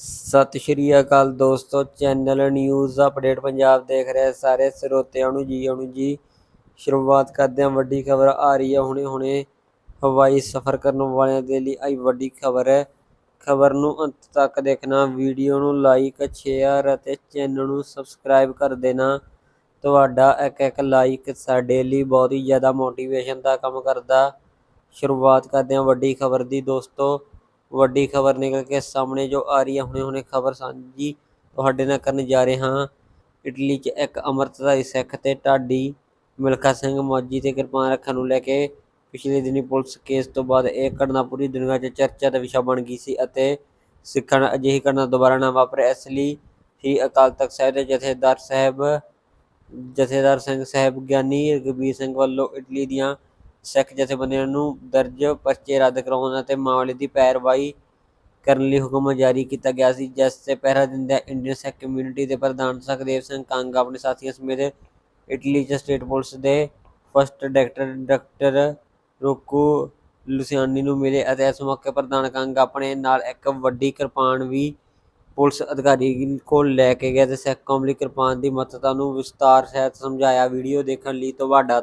ਸਤਿ ਸ਼੍ਰੀ ਅਕਾਲ ਦੋਸਤੋ, channel news update Punjab ਦੇਖ ਰਹੇ ਸਾਰੇ ਸਰੋਤਿਆਂ ਨੂੰ ਜੀ ਆਉਣ ਜੀ। ਸ਼ੁਰੂਆਤ ਕਰਦੇ ਹਾਂ, ਵੱਡੀ ਖਬਰ ਆ ਰਹੀ ਹੈ। ਹੁਣੇ ਹੁਣੇ ਹਵਾਈ ਸਫ਼ਰ ਕਰਨ ਵਾਲਿਆਂ ਦੇ ਲਈ ਆਈ ਵੱਡੀ ਖਬਰ। ਹੈ ਖਬਰ ਨੂੰ ਅੰਤ ਤੱਕ ਦੇਖਣਾ, ਵੀਡੀਓ ਨੂੰ ਲਾਈਕ ਸ਼ੇਅਰ ਅਤੇ ਚੈਨਲ ਨੂੰ ਸਬਸਕ੍ਰਾਈਬ ਕਰ ਦੇਣਾ। ਤੁਹਾਡਾ ਇੱਕ ਇੱਕ ਲਾਈਕ ਸਾਡੇ ਲਈ ਬਹੁਤ ਹੀ ਜ਼ਿਆਦਾ ਮੋਟੀਵੇਸ਼ਨ ਦਾ ਕੰਮ ਕਰਦਾ। ਸ਼ੁਰੂਆਤ ਕਰਦੇ ਹਾਂ ਵੱਡੀ ਖਬਰ ਦੀ ਦੋਸਤੋ। ਵੱਡੀ ਖਬਰ ਨਿਕਲ ਕੇ ਸਾਹਮਣੇ ਜੋ ਆ ਰਹੀ ਹੈ ਹੁਣੇ ਹੁਣੇ ਖਬਰ ਸਾਂਝੀ ਤੁਹਾਡੇ ਨਾਲ ਕਰਨ ਜਾ ਰਹੇ ਹਾਂ। ਇਟਲੀ 'ਚ ਇੱਕ ਅੰਮ੍ਰਿਤਧਾਰੀ ਸਿੱਖ ਤੇ ਢਾਡੀ ਮਿਲਖਾ ਸਿੰਘ ਮੌਜੀ ਤੇ ਕਿਰਪਾਨ ਰੱਖਣ ਨੂੰ ਲੈ ਕੇ ਪਿਛਲੇ ਦਿਨੀ ਪੁਲਿਸ ਕੇਸ ਤੋਂ ਬਾਅਦ ਇਹ ਘਟਨਾ ਪੂਰੀ ਦੁਨੀਆ 'ਚ ਚਰਚਾ ਦਾ ਵਿਸ਼ਾ ਬਣ ਗਈ ਸੀ ਅਤੇ ਸਿੱਖਾਂ ਨਾਲ ਅਜਿਹੀ ਘਟਨਾ ਦੁਬਾਰਾ ਨਾ ਵਾਪਰੇ, ਇਸ ਲਈ ਹੀ ਅਕਾਲ ਤਖਤ ਸਾਹਿਬ ਦੇ ਜਥੇਦਾਰ ਸਾਹਿਬ, ਜਥੇਦਾਰ ਸਿੰਘ ਸਾਹਿਬ ਗਿਆਨੀ ਰਘਬੀਰ ਸਿੰਘ ਵੱਲੋਂ ਇਟਲੀ ਦੀਆਂ ਸਿੱਖ ਜਥੇਬੰਦੀਆਂ ਨੂੰ ਦਰਜ ਪਰਚੇ ਰੱਦ ਕਰਾਉਣ ਅਤੇ ਮਾਮਲੇ ਦੀ ਪੈਰਵਾਈ ਕਰਨ ਲਈ ਹੁਕਮ ਜਾਰੀ ਕੀਤਾ ਗਿਆ ਸੀ, ਜਿਸ ਤੇ ਪਹਿਰਾ ਦਿੰਦਿਆਂ ਇੰਡੀਅਨ ਸਿੱਖ ਕਮਿਊਨਿਟੀ ਦੇ ਪ੍ਰਧਾਨ ਸੁਖਦੇਵ ਸਿੰਘ ਕੰਗ ਆਪਣੇ ਸਾਥੀਆਂ ਸਮੇਤ ਇਟਲੀ 'ਚ ਸਟੇਟ ਪੁਲਿਸ ਦੇ first director doctor Rocco Luciani ਨੂੰ ਮਿਲੇ ਅਤੇ ਇਸ ਮੌਕੇ ਪ੍ਰਧਾਨ ਕੰਗ ਆਪਣੇ ਨਾਲ ਇੱਕ ਵੱਡੀ ਕਿਰਪਾਨ ਵੀ ਪੁਲਿਸ ਅਧਿਕਾਰੀ ਕੋਲ ਲੈ ਕੇ ਗਏ ਤੇ ਸਿੱਖ ਕੌਮ ਲਈ ਕਿਰਪਾਨ ਦੀ ਮਹੱਤਤਾ ਨੂੰ ਵਿਸਤਾਰ ਸਹਿਤ ਸਮਝਾਇਆ। ਵੀਡੀਓ ਦੇਖਣ ਲਈ ਤੁਹਾਡਾ